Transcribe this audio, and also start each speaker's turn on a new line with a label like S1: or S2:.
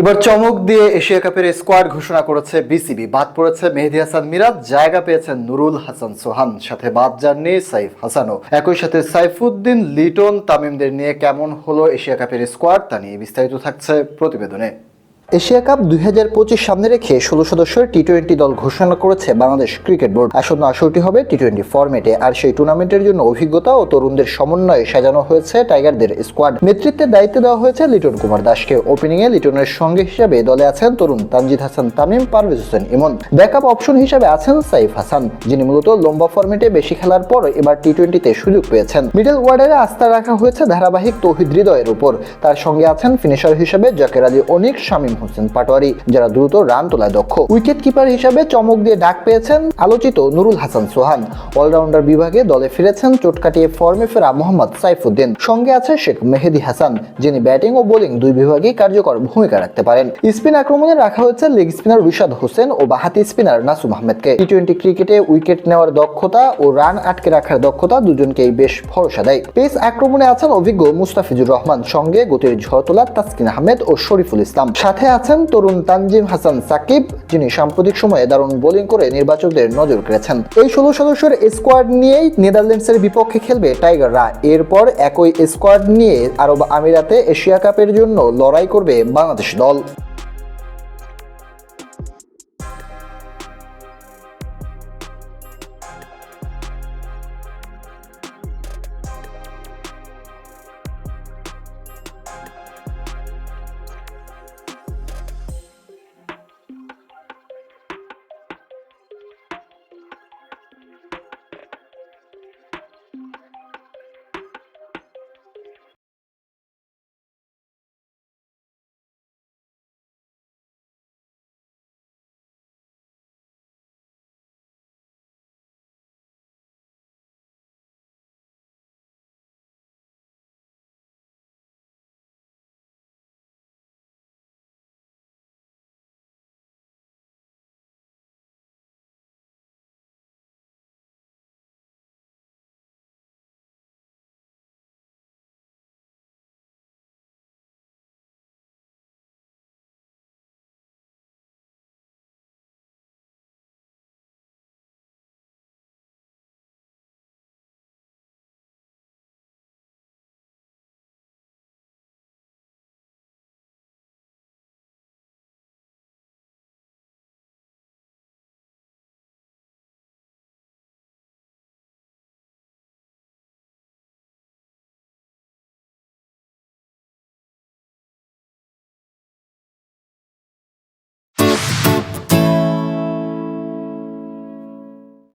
S1: এবার চমক দিয়ে এশিয়া কাপের স্কোয়াড ঘোষণা করেছে বিসিবি। বাদ পড়েছে মেহেদি হাসান মিরাজ, জায়গা পেয়েছেন নুরুল হাসান সোহান, সাথে বাদ যাননি সাইফ হাসানও। একই সাথে সাইফুদ্দিন, লিটন, তামিমদের নিয়ে কেমন হলো এশিয়া কাপের স্কোয়াড তা নিয়ে বিস্তারিত থাকছে প্রতিবেদনে। এশিয়া কাপ দুই হাজার পঁচিশ সামনে রেখে ষোলো সদস্যের টি টোয়েন্টি দল ঘোষণা করেছে বাংলাদেশ ক্রিকেট বোর্ড। আসন্ন আসরটি হবে টি টোয়েন্টি ফরম্যাটে আর সেই টুর্নামেন্টের জন্য অভিজ্ঞতা ও তরুণদের সমন্বয়ে সাজানো হয়েছে টাইগারদের স্কোয়াড নেতৃত্বের দায়িত্ব দেওয়া হয়েছে লিটন কুমার দাসকে। ওপেনিং এ লিটনের সঙ্গে হিসাবে দলে আছেন তরুণ তানজিদ হাসান, তামিম, পারভেজ হোসেন, ইমন। ব্যাকআপ অপশন হিসাবে আছেন সাইফ হাসান, যিনি মূলত লম্বা ফরম্যাটে বেশি খেলার পর এবার টি টোয়েন্টিতে সুযোগ পেয়েছেন। মিডল ওয়ার্ডারে আস্থা রাখা হয়েছে ধারাবাহিক তৌহিদ হৃদয়ের উপর। তার সঙ্গে আছেন ফিনিশার হিসেবে জাকের আলী, অনিক, শামীম হোসেন পাটোয়ারি, যারা দ্রুত রান তোলায় দক্ষ। উইকেট কিপার হিসাবে চমক দিয়ে ডাক পেয়েছেন আলোচিত নুরুল হাসান সোহান। অলরাউন্ডার বিভাগে দলে ফিরেছেন চোট কাটিয়ে ফর্মে ফেরা মোহাম্মদ সাইফুদ্দিন। সঙ্গে আছে শেখ মেহেদি হাসান, যিনি ব্যাটিং ও বোলিং দুই বিভাগেই কার্যকর ভূমিকা রাখতে পারেন। স্পিন আক্রমণে রাখা হয়েছে লেগ স্পিনার রিশাদ হোসেন ও বাহাতি স্পিনার নাসুম আহমেদকে। টি টোয়েন্টি ক্রিকেটে উইকেট নেওয়ার দক্ষতা ও রান আটকে রাখার দক্ষতা দুজনকেই বেশ ভরসা দেয়। পেস আক্রমণে আছেন অভিজ্ঞ মুস্তাফিজুর রহমান। সঙ্গে গতির ঝড় তোলা তাসকিন আহমেদ ও শরীফুল ইসলাম। সাথে আছেন তরুণ তানজিম হাসান সাকিব, যিনি সাম্প্রতিক সময়ে দারুণ বোলিং করে নির্বাচকদের নজর কেড়েছেন। এই ষোলো সদস্যের স্কোয়াড নিয়েই নেদারল্যান্ডসের বিপক্ষে খেলবে টাইগাররা এরপর একই স্কোয়াড নিয়ে আরব আমিরাতে এশিয়া কাপের জন্য লড়াই করবে বাংলাদেশ দল।